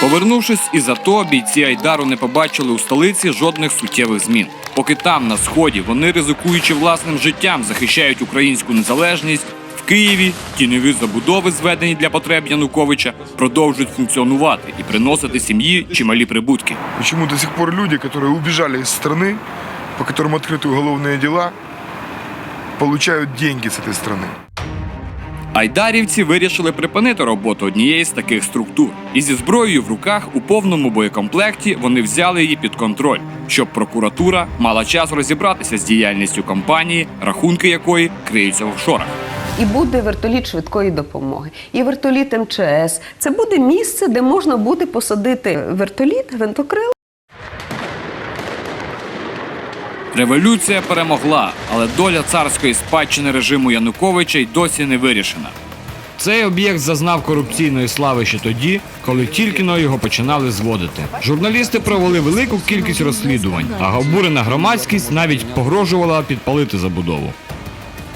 Повернувшись із АТО, бійці Айдару не побачили у столиці жодних суттєвих змін. Поки там, на сході, вони, ризикуючи власним життям, захищають українську незалежність. В Києві тіньові забудови, зведені для потреб Януковича, продовжують функціонувати і приносити сім'ї чималі прибутки. Почему до сих пор люди, которые убежали из страны, по которым открыты уголовные дела, получают деньги с этой страны? Айдарівці вирішили припинити роботу однієї з таких структур. І зі зброєю в руках у повному боєкомплекті вони взяли її під контроль, щоб прокуратура мала час розібратися з діяльністю компанії, рахунки якої криються в офшорах. І буде вертоліт швидкої допомоги, і вертоліт МЧС. Це буде місце, де можна буде посадити вертоліт, гвинтокрил. Революція перемогла, але доля царської спадщини режиму Януковича й досі не вирішена. Цей об'єкт зазнав корупційної слави ще тоді, коли тільки но його починали зводити. Журналісти провели велику кількість розслідувань, а обурена громадськість навіть погрожувала підпалити забудову.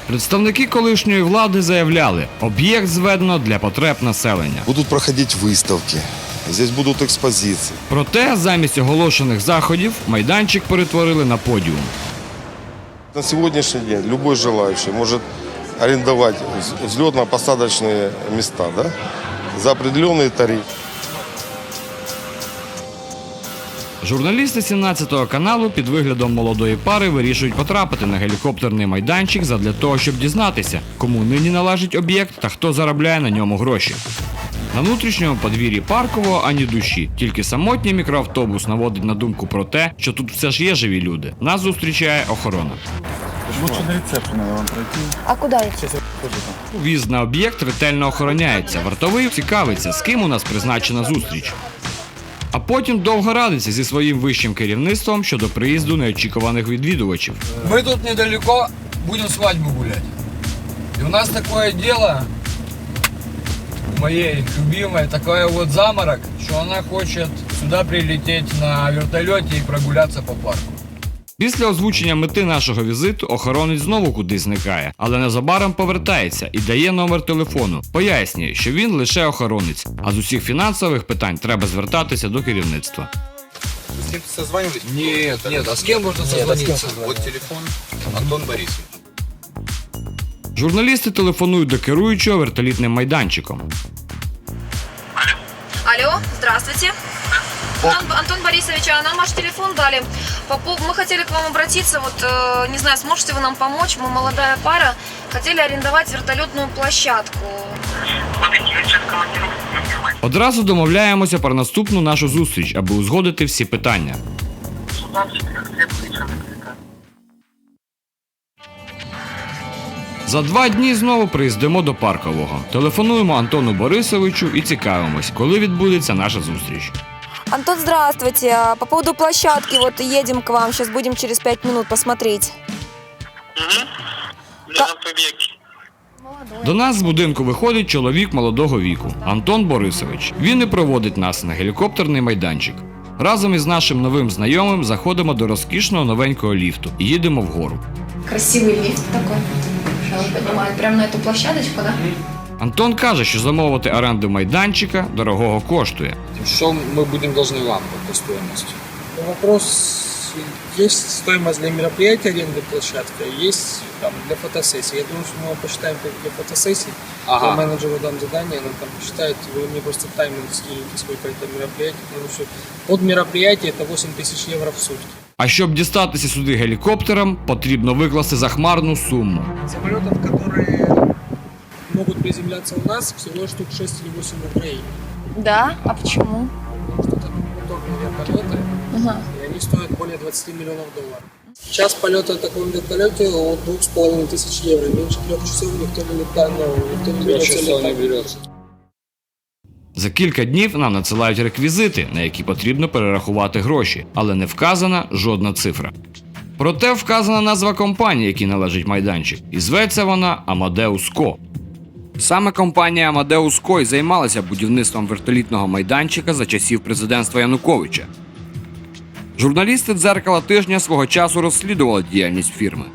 Представники колишньої влади заявляли, об'єкт зведено для потреб населення. Будут проходить выставки, здесь будут экспозиции. Проте замість оголошених заходів майданчик перетворили на подіум. На сегодняшний день любой желающий может арендовать вз- взлетно-посадочные места да, за определенный тариф. Журналісти 17-го каналу під виглядом молодої пари вирішують потрапити на гелікоптерний майданчик задля того, щоб дізнатися, кому нині належить об'єкт та хто заробляє на ньому гроші. На внутрішньому подвір'ї паркового ані душі, тільки самотній мікроавтобус наводить на думку про те, що тут все ж є живі люди. Нас зустрічає охорона. Лучше на рецепшн надо вам пройти. А куда их? В'їзд на об'єкт ретельно охороняється. Вартовий цікавиться, з ким у нас призначена зустріч. А потім довго радиться зі своїм вищим керівництвом щодо приїзду неочікуваних відвідувачів. Мы тут недалеко будем свадьбу гулять. И у нас такое дело, у моей любимой, такой вот заморок, что она хочет сюда прилететь на вертолете и прогуляться по парку. Після озвучення мети нашого візиту охоронець знову кудись зникає, але незабаром повертається і дає номер телефону. Пояснює, що він лише охоронець, а з усіх фінансових питань треба звертатися до керівництва. С кем-то созванивались? Нет, нет, а с кем можно созвониться? Вот телефон Антон Борисович. Журналісти телефонують до керуючого вертолітним майданчиком. Алло, здравствуйте. Антон, Антон Борисович, а нам ваш телефон дали. По пов- Мы хотели к вам обратиться, вот, э, не знаю, сможете вы нам помочь? Мы молодая пара, хотели арендовать вертолетную площадку. Одразу домовляємося про наступну нашу зустріч, аби узгодити всі питання. За два дні знову приїздимо до паркового. Телефонуємо Антону Борисовичу і цікавимось, коли відбудеться наша зустріч. Антон, здравствуйте. По поводу площадки, вот едем к вам, сейчас будем через пять минут посмотреть. До нас з будинку виходить чоловік молодого віку Антон Борисович. Він і проводить нас на гелікоптерний майданчик. Разом із нашим новим знайомим заходимо до розкішного новенького ліфту і їдемо вгору. Красивый лифт такой, что он поднимает прямо на эту площадочку, да? Антон каже, що замовити оренду майданчика дорогого коштує. Что мы будем должны вам по стоимости? Вопрос, есть стоимость для мероприятия аренды площадки, а есть там, для фотосессии. Я думаю, что мы его посчитаем как для фотосессии. Я Ага. менеджеру дам задание, она там посчитает, вы мне просто тайминг скинете, сколько это мероприятие, потому что от мероприятия это 8 тысяч евро в сутки. А щоб дістатися сюди гелікоптером, потрібно викласти захмарну суму. Самолетов, которые могут приземляться у нас, всего штук 6 или 8 рублей. Да? А почему? Потому что это моторные полеты, Ага. и они стоят более 20 миллионов долларов. Час полета на таком вертолете от 2,5 тысяч евро. Меньше трех часов никто не летает, но никто не берется часов не летать. берется. За кілька днів нам надсилають реквізити, на які потрібно перерахувати гроші, але не вказана жодна цифра. Проте вказана назва компанії, якій належить майданчик, і зветься вона Amadeus Co. Саме компанія Amadeus Co. й займалася будівництвом вертолітного майданчика за часів президентства Януковича. Журналісти дзеркала тижня свого часу розслідували діяльність фірми.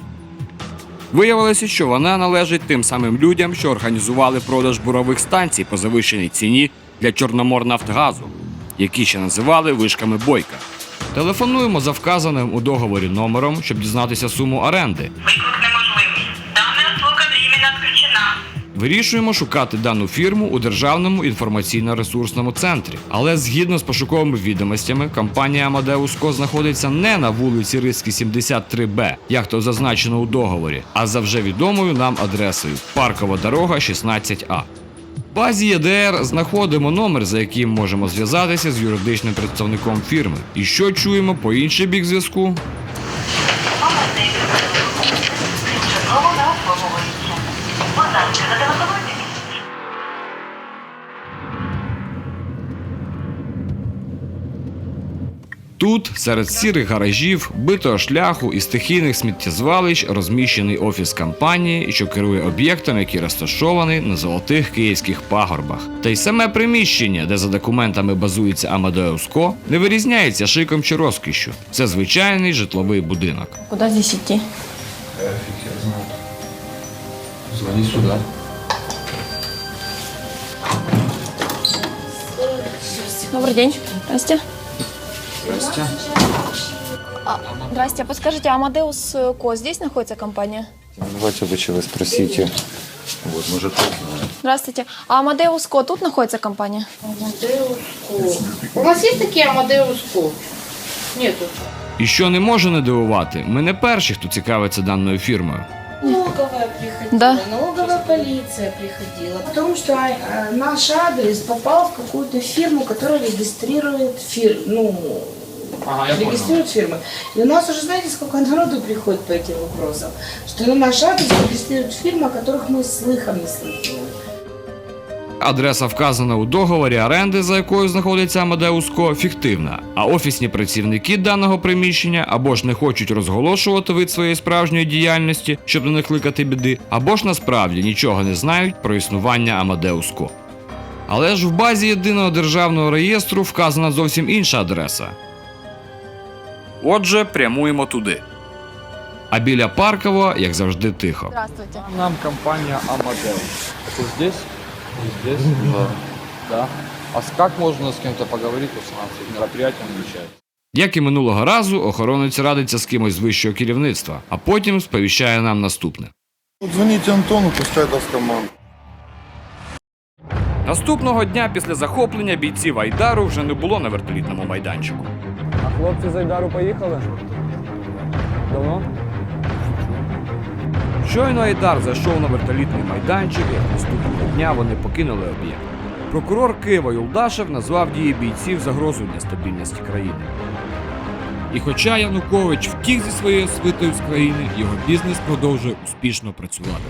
Виявилося, що вона належить тим самим людям, що організували продаж бурових станцій по завищеній ціні для Чорноморнафтгазу, які ще називали вишками бойка. Телефонуємо за вказаним у договорі номером, щоб дізнатися суму оренди. Виклик неможливий. Дана услуга временно. Вирішуємо шукати дану фірму у державному інформаційно-ресурсному центрі. Але згідно з пошуковими відомостями, компанія Amadeus Co знаходиться не на вулиці Риській 73Б, як то зазначено у договорі, а за вже відомою нам адресою Паркова дорога 16А. Базі ЄДР знаходимо номер, за яким можемо зв'язатися з юридичним представником фірми. І що чуємо по інший бік зв'язку? Слово Тут, серед сірих гаражів, битого шляху і стихійних сміттєзвалищ, розміщений офіс компанії, що керує об'єктом, який розташований на золотих київських пагорбах. Та й саме приміщення, де за документами базується Амадеус Ко, не вирізняється шиком чи розкішшю. Це звичайний житловий будинок. Куда здесь идти? Звони сюда. Добрый день. Здрасте. Здрасте. А, здрасте. Подскажите, Амадеус Ко здесь находится компания? Давайте лучше вы спросите. Вот, может, Здравствуйте. А Амадеус Ко тут находится компания? У вас есть такие Амадеус Ко? Нету. І що не може не дивувати, ми не перші, хто цікавиться даною фірмою Налоговая приходила, Да. налоговая полиция приходила. Потому что э, наш адрес попал в какую-то фирму, которая регистрирует фир, ну, регистрирует фирмы. И у нас уже, знаете, сколько народу приходит по этим вопросам, что на наш адрес регистрирует фирмы, о которых мы слыхом не слыхали. Адреса вказана у договорі оренди, за якою знаходиться Амадеус Ко, фіктивна, а офісні працівники даного приміщення або ж не хочуть розголошувати вид своєї справжньої діяльності, щоб не накликати біди, або ж насправді нічого не знають про існування Амадеус Ко. Але ж в базі єдиного державного реєстру вказана зовсім інша адреса. Отже, прямуємо туди. А біля Паркова, як завжди, тихо. Здравствуйте. Нам компания Amadeus. Это здесь? Здесь? Да. Да. А с- как можно с кем-то поговорить, если нам мероприятием отвечает? Як і минулого разу, охоронець радиться з кимось з вищого керівництва, а потім сповіщає нам наступне. Звоните Антону, пускай даст команду. Наступного дня після захоплення бійців Айдару вже не було на вертолітному майданчику. А хлопці з Айдару поїхали? Давно? Щойно Айдар зайшов на вертолітний майданчик, як наступного дня вони покинули об'єкт. Прокурор Києва Юлдашев назвав дії бійців загрозою для стабільності країни. І хоча Янукович втік зі своєю свитою з країни, його бізнес продовжує успішно працювати.